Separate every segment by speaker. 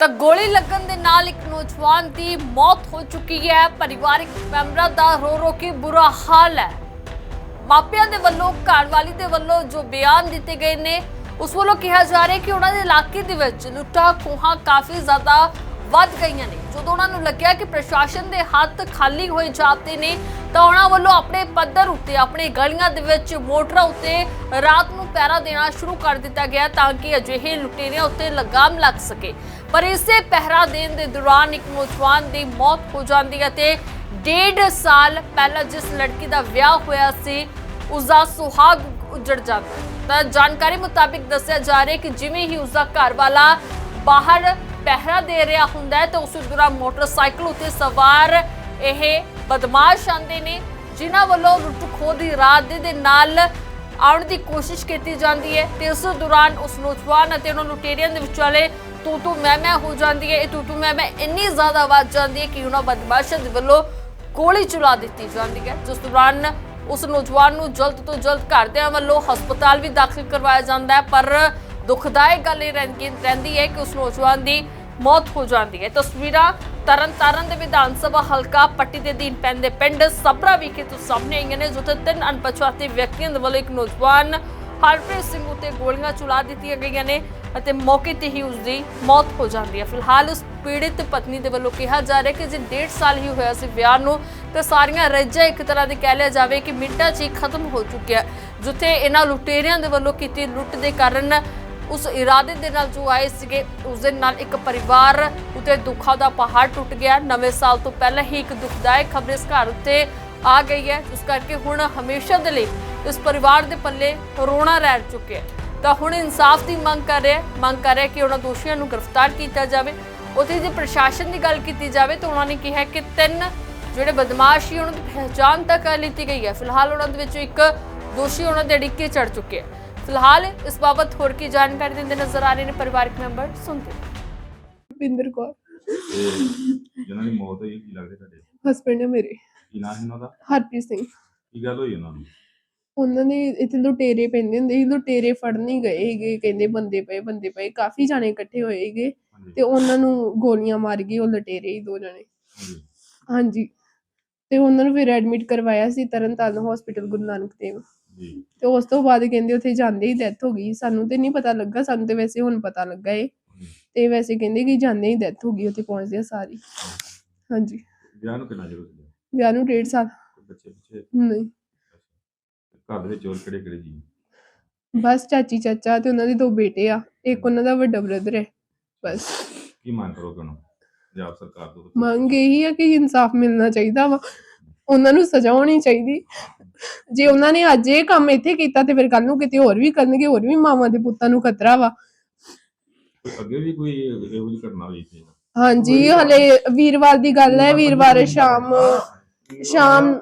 Speaker 1: ਤਾਂ ਗੋਲੀ ਲੱਗਣ ਦੇ ਨਾਲ ਇੱਕ ਨੌਜਵਾਨ ਦੀ ਮੌਤ ਹੋ ਚੁੱਕੀ ਹੈ। ਪਰਿਵਾਰਕ ਮੈਂਬਰਾਂ ਦਾ ਰੋ ਰੋ ਕੇ ਬੁਰਾ ਹਾਲ ਹੈ। ਮਾਪਿਆਂ ਦੇ ਵੱਲੋਂ, ਘਰਵਾਲੀ ਦੇ ਵੱਲੋਂ ਜੋ ਬਿਆਨ ਦਿੱਤੇ ਗਏ ਨੇ, ਉਸ ਵੱਲੋਂ ਕਿਹਾ ਜਾ ਰਿਹਾ ਕਿ ਉਹਨਾਂ ਦੇ ਇਲਾਕੇ ਦੇ ਵਿੱਚ ਲੁੱਟਾਂ ਖੋਹਾਂ ਕਾਫੀ ਜ਼ਿਆਦਾ ਵੱਧ ਗਈਆਂ ਨੇ। ਜਦੋਂ ਉਹਨਾਂ ਨੂੰ ਲੱਗਿਆ ਕਿ ਪ੍ਰਸ਼ਾਸਨ ਦੇ ਹੱਥ ਖਾਲੀ ਹੋਏ ਜਾਂਦੇ ਨੇ, ਤਾਂ ਉਹਨਾਂ ਵੱਲੋਂ ਆਪਣੇ ਪੱਧਰ ਉੱਤੇ, ਆਪਣੇ ਗਲੀਆਂ ਦੇ ਵਿੱਚ ਮੋਟਰਾਂ ਉੱਤੇ ਰਾਤ ਨੂੰ ਪੈਰਾ ਦੇਣਾ ਸ਼ੁਰੂ ਕਰ ਦਿੱਤਾ ਗਿਆ ਤਾਂ ਕਿ ਅਜਿਹੇ ਲੁਟੇਰਿਆਂ ਉੱਤੇ ਲਗਾਮ ਲੱਗ ਸਕੇ। ਪਰ ਇਸੇ ਪਹਿਰਾ ਦੇਣ ਦੇ ਦੌਰਾਨ ਇੱਕ ਨੌਜਵਾਨ ਦੀ ਮੌਤ ਹੋ ਜਾਂਦੀ ਹੈ ਤੇ ਡੇਢ ਸਾਲ ਪਹਿਲਾਂ ਜਿਸ ਲੜਕੀ ਦਾ ਵਿਆਹ ਹੋਇਆ ਸੀ ਉਸ ਦਾ ਸੁਹਾਗ ਉੱਜੜ ਜਾਂਦਾ ਤਾਂ ਜਾਣਕਾਰੀ ਮੁਤਾਬਿਕ ਦੱਸਿਆ ਜਾ ਰਿਹਾ ਕਿ ਜਿਵੇਂ ਹੀ ਉਸ ਦਾ ਘਰ ਵਾਲਾ ਬਾਹਰ ਪਹਿਰਾ ਦੇ ਰਿਹਾ ਹੁੰਦਾ ਹੈ, ਤਾਂ ਉਸ ਦੌਰਾਨ ਮੋਟਰਸਾਈਕਲ ਉੱਤੇ ਸਵਾਰ ਇਹ ਬਦਮਾਸ਼ ਆਉਂਦੇ ਨੇ, ਜਿਨ੍ਹਾਂ ਵੱਲੋਂ ਲੁੱਟ ਖੋਹ ਦੀ ਰਾਤ ਦੇ ਦੇ ਨਾਲ ਆਉਣ ਦੀ ਕੋਸ਼ਿਸ਼ ਕੀਤੀ ਜਾਂਦੀ ਹੈ ਤੇ ਉਸ ਦੌਰਾਨ ਉਸ ਨੌਜਵਾਨ ਅਤੇ ਉਹਨਾਂ ਲੁਟੇਰਿਆਂ ਦੇ ਵਿਚਾਲੇ ਤੂੰ ਤੂੰ ਮੈਂ ਮੈਂ ਹੋ ਜਾਂਦੀ ਹੈ, ਇਹ ਤੂੰ ਤੂੰ ਮੈਂ ਮੈਂ ਇੰਨੀ ਜ਼ਿਆਦਾ ਵੱਧ ਜਾਂਦੀ ਹੈ ਕਿ ਉਹਨਾਂ ਬਦਮਾਸ਼ਾਂ ਦੇ ਵੱਲੋਂ ਗੋਲੀ ਚਲਾ ਦਿੱਤੀ ਜਾਂਦੀ ਹੈ। ਜਿਸ ਦੌਰਾਨ ਉਸ ਨੌਜਵਾਨ ਨੂੰ ਜਲਦ ਤੋਂ ਜਲਦ ਘਰਦਿਆਂ ਵੱਲੋਂ ਹਸਪਤਾਲ ਵੀ ਦਾਖਲ ਕਰਵਾਇਆ ਜਾਂਦਾ ਹੈ। ਪਰ ਦੁਖਦਾਇਕ ਗੱਲ ਇਹ ਰਹਿੰਦੀ ਰਹਿੰਦੀ ਹੈ ਕਿ ਉਸ ਨੌਜਵਾਨ ਦੀ ਮੌਤ ਹੋ ਜਾਂਦੀ ਹੈ। ਤਸਵੀਰਾਂ ਤਰਨਤਾਰਨ ਦੇ ਵਿਧਾਨ ਸਭਾ ਹਲਕਾ ਪੱਟੀ ਦੇ ਅਧੀਨ ਪੈਂਦੇ ਪਿੰਡ ਸਪਰਾ ਵਿਖੇ ਤੋਂ ਸਾਹਮਣੇ ਆਈਆਂ ਨੇ, ਜਿੱਥੇ ਤਿੰਨ ਅਣਪਛਾਤੇ ਵਿਅਕਤੀਆਂ ਦੇ ਵੱਲੋਂ ਇੱਕ ਨੌਜਵਾਨ ਹਰਪ੍ਰੀਤ ਸਿੰਘ ਉਤੇ ਗੋਲੀਆਂ ਚਲਾ ਦਿੱਤੀਆਂ ਗਈਆਂ ਨੇ ਅਤੇ ਮੌਕੇ ਤੇ ਹੀ ਉਸ ਦੀ ਮੌਤ ਹੋ ਜਾਂਦੀ ਹੈ। ਫਿਲਹਾਲ ਉਸ ਪੀੜਿਤ ਪਤਨੀ ਦੇ ਵੱਲੋਂ ਕਿਹਾ ਜਾ ਰਿਹਾ ਕਿ ਜੇ ਡੇਢ ਸਾਲ ਹੀ ਹੋਇਆ ਸੀ ਵਿਆਹ ਨੂੰ, ਤੇ ਸਾਰੀਆਂ ਰੱਜਾਂ ਇੱਕ ਤਰ੍ਹਾਂ ਦੀ ਕਹਿ ਲਿਆ ਜਾਵੇ ਕਿ ਮਿੰਟਾਂ 'ਚ ਹੀ ਖਤਮ ਹੋ ਚੁੱਕਿਆ ਜਿੱਥੇ ਇਹਨਾਂ ਲੁਟੇਰਿਆਂ ਦੇ ਵੱਲੋਂ ਕੀਤੀ ਲੁੱਟ ਦੇ ਕਾਰਨ ਉਸ ਇਰਾਦੇ ਦੇ ਨਾਲ ਜੋ ਆਏ ਸੀਗੇ, ਉਸ ਦੇ ਨਾਲ ਇੱਕ ਪਰਿਵਾਰ ਉਤੇ ਦੁੱਖਾਂ ਦਾ ਪਹਾੜ ਟੁੱਟ ਗਿਆ। ਨਵੇਂ ਸਾਲ ਤੋਂ ਪਹਿਲਾਂ ਹੀ ਇੱਕ ਦੁਖਦਾਇਕ ਖਬਰ ਇਸ ਘਰ ਉੱਤੇ ਆ ਗਈ ਹੈ। ਜਿਸ ਕਰਕੇ ਹੁਣ ਹਮੇਸ਼ਾ ਦੇ ਲਈ ਇਸ ਪਰਿਵਾਰ ਦੇ ਪੱਲੇ ਰੋਣਾ ਰਹਿ ਚੁੱਕਿਆ ਤਾਂ ਹੁਣ ਇਨਸਾਫ ਦੀ ਮੰਗ ਕਰ ਰਿਹਾ ਮੰਗ ਕਰ ਰਿਹਾ ਕਿ ਉਹਨਾਂ ਦੋਸ਼ੀਆਂ ਨੂੰ ਗ੍ਰਿਫਤਾਰ ਕੀਤਾ ਜਾਵੇ। ਉੱਥੇ ਜੇ ਪ੍ਰਸ਼ਾਸਨ ਦੀ ਗੱਲ ਕੀਤੀ ਜਾਵੇ ਤਾਂ ਉਹਨਾਂ ਨੇ ਕਿਹਾ ਕਿ ਤਿੰਨ ਜਿਹੜੇ ਬਦਮਾਸ਼ ਸੀ ਉਹਨਾਂ ਦੀ ਪਹਿਚਾਣ ਤੱਕ ਕਰ ਲਿੱਤੀ ਗਈ ਹੈ। ਫਿਲਹਾਲ ਉਹਨਾਂ ਦੇ ਵਿੱਚੋਂ ਇੱਕ ਦੋਸ਼ੀ ਉਹਨਾਂ ਦੇ ਡਿੱਕੇ ਚੜ ਚੁੱਕੇ ਹੈ। ਫਿਲਹਾਲ ਇਸ ਬਾਬਤ ਹੋਰ ਕੀ ਜਾਣਕਾਰੀ ਦਿੰਦੇ ਨਜ਼ਰ ਆ ਰਹੇ ਨੇ ਪਰਿਵਾਰਕ ਮੈਂਬਰ ਸੁਣਦੇ ਹਾਂ।
Speaker 2: ਭਿੰਦਰ ਕੌਰ।
Speaker 3: ਤੇ ਜਿਹਨਾਂ ਦੀ ਮੌਤ ਹੋਈ ਕੀ ਲੱਗਦੇ ਤੁਹਾਡੇ?
Speaker 2: ਹਸਬੰਡ ਹੈ ਮੇਰੇ।
Speaker 3: ਕੀ ਨਾਂ ਸੀ ਉਹਨਾਂ ਦਾ?
Speaker 2: ਹਰਪ੍ਰੀਤ ਸਿੰਘ।
Speaker 3: ਕੀ ਗੱਲ ਹੋਈ ਉਹਨਾਂ ਨੂੰ
Speaker 2: ਉਹਨਾਂ ਨੇ ਇੱਥੇ ਲੁਟੇਰੇ ਪੈਂਦੇ ਹੁੰਦੇ ਸੀ ਲੁਟੇਰੇ ਫੜਨ ਹੀ ਗਏ ਸੀਗੇ ਕਹਿੰਦੇ ਬੰਦੇ ਪਏ ਬੰਦੇ ਪਏ ਕਾਫੀ ਜਾਣੇ ਇਕੱਠੇ ਹੋਏ ਸੀਗੇ ਤੇ ਉਹਨਾਂ ਨੂੰ ਗੋਲੀਆਂ ਮਾਰ ਗਏ ਉਹ ਲੁਟੇਰੇ ਹੀ ਦੋ ਜਣੇ।
Speaker 3: ਹਾਂਜੀ।
Speaker 2: ਹਾਂਜੀ। ਤੇ ਉਹਨਾਂ ਨੂੰ ਫਿਰ ਐਡਮਿਟ ਕਰਵਾਇਆ ਸੀ ਤਰਨਤਾਰਨ ਹਸਪੀਟਲ ਗੁਰੂ ਨਾਨਕ ਦੇਵ।
Speaker 3: ਜੀ।
Speaker 2: ਤੇ ਉਸ ਤੋਂ ਬਾਅਦ ਕਹਿੰਦੇ ਉੱਥੇ ਜਾਂਦੇ ਹੀ ਡੈਥ ਹੋ ਗਈ। ਸਾਨੂੰ ਤੇ ਨਹੀਂ ਪਤਾ ਲੱਗਾ ਸਾਨੂੰ ਤੇ ਵੈਸੇ ਹੁਣ ਪਤਾ ਲੱਗਾ ਏ। ਤੇ ਵੈਸੇ ਕਹਿੰਦੇ ਕਿ ਜਾਂਦੇ ਹੀ ਡੈਥ ਹੋ ਗਈ ਉੱਥੇ ਪਹੁੰਚਦੇ ਆ ਸਾਰੀ। ਹਾਂਜੀ।
Speaker 3: ਵਿਆਹ ਨੂੰ ਕਿੰਨਾ ਜ਼ਰੂਰ
Speaker 2: ਵਿਆਹ ਨੂੰ ਡੇਢ ਸਾਲ।
Speaker 3: ਬੱਚੇ ਪਿੱਛੇ
Speaker 2: ਨਹੀਂ।
Speaker 3: ਘਰ ਦੇ ਵਿੱਚ ਹੋਰ ਕਿਹੜੇ ਕਿਹੜੇ ਜੀ?
Speaker 2: ਬਸ ਚਾਚੀ ਚਾਚਾ ਤੇ ਉਹਨਾਂ ਦੇ ਦੋ ਬੇਟੇ ਆ ਇੱਕ ਉਹਨਾਂ ਦਾ ਵੱਡਾ ਬ੍ਰਦਰ ਹੈ ਬਸ।
Speaker 3: ਕੀ ਮੰਗ ਕਰੋਗੇ ਉਹਨੂੰ? ਪੰਜਾਬ ਸਰਕਾਰ ਤੋਂ
Speaker 2: ਮੰਗ ਇਹੀ ਆ ਕਿ ਇਨਸਾਫ ਮਿਲਣਾ ਚਾਹੀਦਾ ਵਾ ਉਹਨਾਂ ਨੂੰ ਸਜ਼ਾ ਹੋਣੀ ਚਾਹੀਦੀ। ਜੇ ਉਹਨਾਂ ਨੇ ਅੱਜ ਇਹ ਕੰਮ ਇੱਥੇ ਕੀਤਾ ਤੇ ਫਿਰ ਕੱਲ ਨੂੰ ਕਿਤੇ ਹੋਰ ਵੀ ਕਰਨਗੇ ਹੋਰ ਵੀ ਮਾਵਾਂ ਦੇ ਪੁੱਤਾਂ ਨੂੰ ਖਤਰਾ ਵਾ।
Speaker 3: ਅੱਗੇ ਵੀ ਕੋਈ ਇਹੋ ਜਿਹੀ ਘਟਨਾ ਹੋਈ ਸੀ?
Speaker 2: ਹਾਂਜੀ ਹਲੇ ਵੀਰਵਾਰ ਦੀ ਗੱਲ ਹੈ ਵੀਰਵਾਰ ਸ਼ਾਮ ਸ਼ਾਮ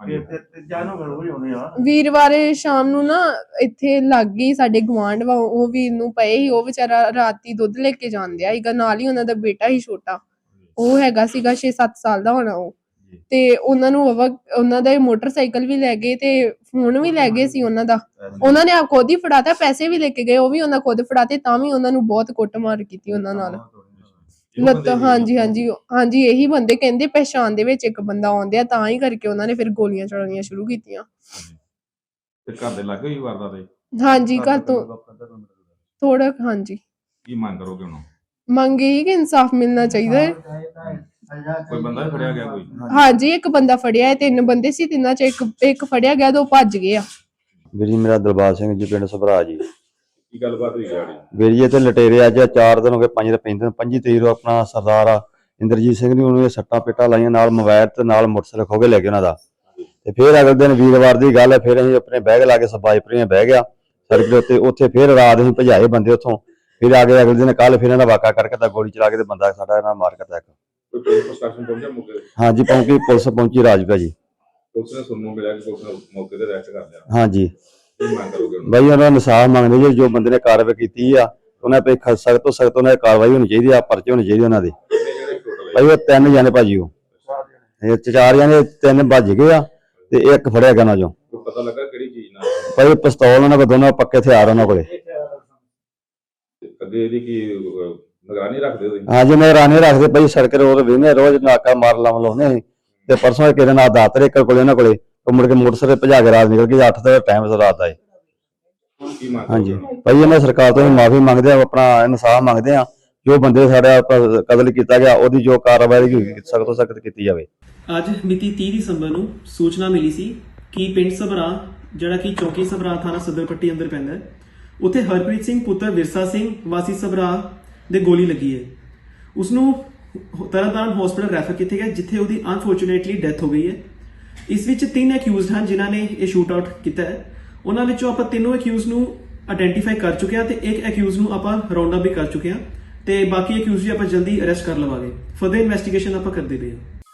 Speaker 3: ਹਾਂਜੀ।
Speaker 4: ਤੇ ਤੇ ਜਾਨੋ ਗੱਲ ਹੋਈ ਹੋਣੀ ਆ।
Speaker 2: ਵੀਰਵਾਰ ਸ਼ਾਮ ਨੂੰ ਨਾ ਇੱਥੇ ਲੱਗ ਗਈ ਸਾਡੇ ਗਵਾਂਢ ਵਾ ਉਹ ਵੀਰ ਨੂੰ ਪਏ ਸੀ ਉਹ ਵਿਚਾਰਾ ਰਾਤੀ ਦੁੱਧ ਲੈ ਕੇ ਜਾਂਦਿਆ ਸੀਗਾ ਨਾਲ ਹੀ ਉਹਨਾਂ ਦਾ ਬੇਟਾ ਹੀ ਛੋਟਾ। ਉਹ ਹੈਗਾ ਸੀਗਾ 6-7 ਸਾਲ ਦਾ ਹੋਣਾ ਉਹ।
Speaker 3: ਜੀ।
Speaker 2: ਤੇ ਉਹਨਾਂ ਨੂੰ ਵਾਹਵਾ- ਉਹਨਾਂ ਦਾ ਇਹ ਮੋਟਰਸਾਈਕਲ ਵੀ ਲੈ ਗਏ ਤੇ ਫੋਨ ਵੀ ਲੈ ਗਏ ਸੀ ਉਹਨਾਂ ਦਾ। ਉਹਨਾਂ ਨੇ ਆ ਖੁਦ ਹੀ ਫੜਾਤਾ ਪੈਸੇ ਵੀ ਲੈ ਕੇ ਗਏ ਉਹ ਵੀ ਉਹਨਾਂ ਖੁਦ ਫੜਾਤੇ ਤਾਂ ਵੀ ਉਹਨਾਂ ਨੂੰ ਬਹੁਤ ਕੁੱਟਮਾਰ ਕੀਤੀ ਉਹਨਾਂ ਨਾਲ। ਲੱਤ ਹਾਂਜੀ ਹਾਂਜੀ ਹਾਂਜੀ ਇਹੀ ਬੰਦੇ ਕਹਿੰਦੇ ਪਹਿਚਾਣ ਦੇ ਵਿੱਚ ਇੱਕ ਬੰਦਾ ਆਉਂਦਿਆ ਤਾਂ ਹੀ ਕਰਕੇ ਉਹਨਾਂ ਨੇ ਫਿਰ ਗੋਲੀਆਂ ਚਲਾਉਣੀਆਂ ਸ਼ੁਰੂ ਕੀਤੀਆਂ।
Speaker 3: ਤੇ ਘਰ ਦੇ ਲੱਗੇ ਹੀ ਵਾਰਦਾ ਤੇ
Speaker 2: ਹਾਂਜੀ ਘਰ ਤੋਂ ਥੋੜਾ ਹਾਂਜੀ।
Speaker 3: ਕੀ ਮੰਗ ਕਰੋਗੇ ਉਹਨੂੰ?
Speaker 2: ਮੰਗ ਇਹੀ ਕਿ ਇਨਸਾਫ ਮਿਲਣਾ ਚਾਹੀਦਾ ਹੈ।
Speaker 3: ਕੋਈ ਬੰਦਾ ਫੜਿਆ ਗਿਆ ਕੋਈ?
Speaker 2: ਹਾਂਜੀ ਇੱਕ ਬੰਦਾ ਫੜਿਆ ਹੈ ਤਿੰਨ ਬੰਦੇ ਸੀ ਤਿੰਨਾਂ ਚ ਇੱਕ ਇੱਕ ਫੜਿਆ ਗਿਆ ਦੋ ਭੱਜ ਗਏ ਆ।
Speaker 5: ਵੀਰ ਜੀ ਮੇਰਾ ਦਰਬਾਰ ਸਿੰਘ ਜੀ ਪਿੰਡ ਸਭਰਾ ਜੀ।
Speaker 3: ਕੀ ਗੱਲਬਾਤ ਹੋਈ ਗਾੜੀ?
Speaker 5: ਵੀਰ ਜੀ ਇੱਥੇ ਲਟੇਰੇ ਅੱਜ ਚਾਰ ਦਿਨ ਹੋ ਗਏ ਪੰਜ ਦੇ ਪੈਂਦੇ ਪੰਜੀ ਤਰੀਕ ਨੂੰ ਆਪਣਾ ਸਰਦਾਰ ਆ ਇੰਦਰਜੀਤ ਸਿੰਘ ਨੇ ਉਹਨੂੰ ਇਹ ਸੱਟਾਂ ਪੇਟਾਂ ਲਾਈਆਂ ਨਾਲ ਮੋਬਾਈਲ ਤੇ ਨਾਲ ਮੋਟਰਸਾਈਕਲ ਖੋ ਕੇ ਲੈ ਗਏ ਉਹਨਾਂ ਦਾ। ਤੇ ਫਿਰ ਅਗਲੇ ਦਿਨ ਵੀਰਵਾਰ ਦੀ ਗੱਲ ਹੈ ਫਿਰ ਅਸੀਂ ਆਪਣੇ ਬੈਗ ਲਾ ਕੇ ਸਬਾਈਪਰੀਆਂ ਬਹਿ ਗਿਆ ਸੜਕ ਦੇ ਉੱਤੇ। ਉੱਥੇ ਫਿਰ ਰਾਤ ਅਸੀਂ ਭਜਾਏ ਬੰਦੇ ਉੱਥੋਂ। ਫਿਰ ਆ ਗਏ ਅਗਲੇ ਦਿਨ ਕੱਲ ਫਿਰ ਇਹਨਾਂ ਦਾ ਵਾਕਾ ਕਰਕੇ ਤਾਂ ਗੋਲੀ ਚਲਾ ਕੇ ਤੇ ਬੰਦਾ ਸਾਡਾ ਇਹਨਾਂ ਮਾਰ ਕਰਤਾ ਇੱਕ
Speaker 3: ਕੋਈ ਪੁਲਿਸ ਪ੍ਰਸ਼ਾਸਨ ਪਹੁੰਚਿਆ ਮੌਕੇ ਤੇ?
Speaker 5: ਹਾਂਜੀ ਪਹੁੰਚੀ ਪੁਲਿਸ ਪਹੁੰਚੀ ਰਾਜਪੁਰਾ ਜੀ
Speaker 3: ਪੁਲਿਸ ਨੇ ਸੁਣਨ ਮਿਲਿਆ ਕਿ ਪੁਲਿਸ ਨੇ ਮੌਕੇ ਤੇ ਅਰੈਸਟ ਕਰ ਲਿਆ।
Speaker 5: ਹਾਂਜੀ।
Speaker 3: ਕੀ ਮੰਗ ਕਰੋਗੇ ਉਹਨੂੰ
Speaker 5: ਬਈ ਉਹਨਾਂ ਨੂੰ ਇਨਸਾਫ ਮੰਗਦੇ ਜੀ ਜੋ ਬੰਦੇ ਨੇ ਕਾਰਵਾਈ ਕੀਤੀ ਆ ਉਹਨਾਂ ਤੇ ਸਖਤ ਤੋਂ ਸਖਤ ਉਹਨਾਂ ਦੀ ਕਾਰਵਾਈ ਹੋਣੀ ਚਾਹੀਦੀ ਆ ਪਰਚੇ ਹੋਣੇ ਚਾਹੀਦੇ ਉਹਨਾਂ ਦੇ।
Speaker 3: ਕਿੰਨੇ ਜਿਹੜੇ ਟੋਟਲ
Speaker 5: ਭਾਈ ਉਹ ਤਿੰਨ ਜਾਣੇ ਭਾਜੀ ਉਹ। ਇਹ ਚ ਚਾਰ ਜਾਣੇ ਤਿੰਨ ਭੱਜ ਗਏ ਆ ਤੇ ਇੱਕ ਫੜਿਆ ਗਿਆ ਨਾ ਜੋ
Speaker 3: ਕੋਈ ਪਤਾ ਲੱਗਾ ਕਿਹੜੀ ਚੀਜ਼ ਨਾਲ?
Speaker 5: ਭਾਈ ਪਿਸਤੌਲ ਉਹਨਾਂ ਕੋਲ ਦੋਨੋਂ ਪੱਕੇ ਹਥਿਆਰ ਉਹਨਾਂ ਕੋਲੇ।
Speaker 3: ਅੱਗੇ ਇਹਦੀ ਕੀ ਅਹ, ਨਿਗਰਾਨੀ ਰੱਖਦੇ ਹੋ ਤੁਸੀਂ?
Speaker 5: ਹਾਂ ਜੀ ਨਿਗਰਾਨੀ ਰੱਖਦੇ। ਭਾਈ ਸੜਕ ਰੋਡ ਵੇਨੇ ਰੋਜ਼ ਨਾਕਾ ਮਾਰ ਲਾਉਂ ਲਾਉਂਦੇ ਸੀ ਤੇ ਪਰਸੋਂ ਕਿਹਦੇ ਨਾਲ ਦਾਤਰ ਇੱਕ ਕੋਲੇ ਉਹਨਾਂ ਕੋਲੇ। ਉਹ ਮੁੜ ਕੇ ਮੋਟਰਸਾਈਕਲ ਭਜਾ ਕੇ ਰਾਤ ਨਿਕਲ ਗਈ 8 ਦਾ ਟਾਈਮ ਸੀ ਰਾਤ ਦਾ ਜੀ।
Speaker 3: ਕੀ ਮੰਗ
Speaker 5: ਹਾਂਜੀ। ਭਾਈ ਇਹਨਾਂ ਸਰਕਾਰ ਤੋਂ ਮਾਫੀ ਮੰਗਦੇ ਆ ਆਪਣਾ ਇਨਸਾਫ ਮੰਗਦੇ ਆ ਜੋ ਬੰਦੇ ਸਾਡਾ ਕ- ਕਤਲ ਕੀਤਾ ਗਿਆ, ਉਹਦੀ ਜੋ ਕਾਰਵਾਈ ਹੋਈ, ਸਖਤ ਤੋਂ ਸਖਤ ਕੀਤੀ ਜਾਵੇ।
Speaker 6: ਅੱਜ ਮਿਤੀ 30 ਦਸੰਬਰ ਨੂੰ ਸੂਚਨਾ ਮਿਲੀ ਸੀ ਕਿ ਪਿੰਡ ਸਭਰਾ, ਜਿਹੜਾ ਕਿ ਚੌਕੀ ਸਭਰਾ ਥਾਣਾ ਸਦਰਪੱਟੀ ਅੰਦਰ ਪੈਂਦਾ ਹੈ, ਉੱਥੇ ਹਰਪ੍ਰੀਤ ਸਿੰਘ ਪੁੱਤਰ ਵਿਰਸਾ ਸਿੰਘ ਵਾਸੀ ਸਭਰਾ ਦੇ ਗੋਲੀ ਲੱਗੀ ਹੈ। ਉਸ ਨੂੰ ਤਰਨਤਾਰਨ ਹਸਪੀਟਲ ਰੈਫਰ ਕੀਤਾ ਗਿਆ ਜਿੱਥੇ ਉਹਦੀ ਅਨਫੋਰਚੂਨੇਟਲੀ ਡੈਥ ਹੋ ਗਈ ਹੈ। ਇਸ ਵਿੱਚ ਤਿੰਨ ਅਕਿਊਜ਼ਡ ਹਨ ਜਿਨ੍ਹਾਂ ਨੇ ਇਹ ਸ਼ੂਟ ਆਊਟ ਕੀਤਾ ਹੈ। ਉਹਨਾਂ ਵਿੱਚੋਂ ਆਪਾਂ ਤਿੰਨੋਂ ਅਕਿਊਜ਼ ਨੂੰ ਆਇਡੈਂਟੀਫਾਈ ਕਰ ਚੁੱਕੇ ਹਾਂ ਤੇ ਇੱਕ ਅਕਿਊਜ਼ ਨੂੰ ਆਪਾਂ ਰਾਉਂਡ ਅਪ ਵੀ ਕਰ ਚੁੱਕੇ ਹਾਂ ਤੇ ਬਾਕੀ ਅਕਿਊਜ਼ ਵੀ ਆਪਾਂ ਜਲਦੀ ਅਰੈਸਟ ਕਰ ਲਵਾਂਗੇ। ਫਰਦਰ ਇਨਵੈਸਟੀਗੇਸ਼ਨ ਆਪਾਂ ਕਰਦੇ ਪਏ ਹਾਂ।